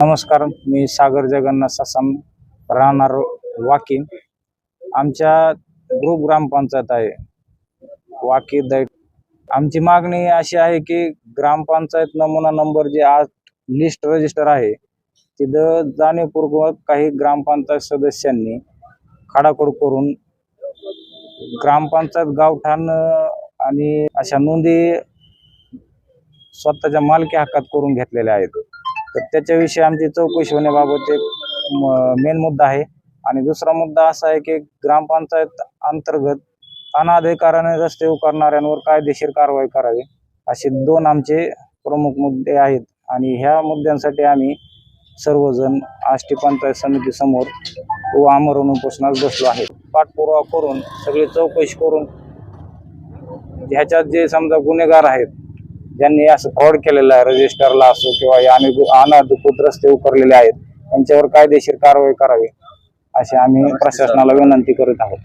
नमस्कार मी सागर जगन्नाथ सासम राहणार वाकी आमच्या ग्रुप ग्रामपंचायत आहे. वाकी दैट आमची मागणी अशी आहे की ग्रामपंचायत नमुना नंबर जे आज लिस्ट रजिस्टर आहे तिथं जाणीवपूर्वक काही ग्रामपंचायत सदस्यांनी खाडाखोड करून ग्रामपंचायत गावठाण आणि अशा नोंदी स्वतःच्या मालकी हक्कात करून घेतलेल्या आहेत. तर त्याच्याविषयी आमची चौकशी होण्याबाबत एक मेन मुद्दा आहे. आणि दुसरा मुद्दा असा आहे की ग्रामपंचायत अंतर्गत अनाधिकाराने रस्ते उकारणाऱ्यांवर कायदेशीर कारवाई करावी असे दोन आमचे प्रमुख मुद्दे आहेत. आणि ह्या मुद्द्यांसाठी आम्ही सर्वजण आष्टी पंचायत समितीसमोर व आमरण उपोषणास बसलो आहे. पाठपुरावा करून सगळी चौकशी करून ह्याच्यात जे समजा गुन्हेगार आहेत ज्यांनी असं फ्रॉड केलेलं आहे रजिस्टरला असो किंवा या अनधिकृ अनधिकृत रस्ते उकरलेले आहेत त्यांच्यावर कायदेशीर कारवाई करावी अशी आम्ही प्रशासनाला विनंती करत आहोत.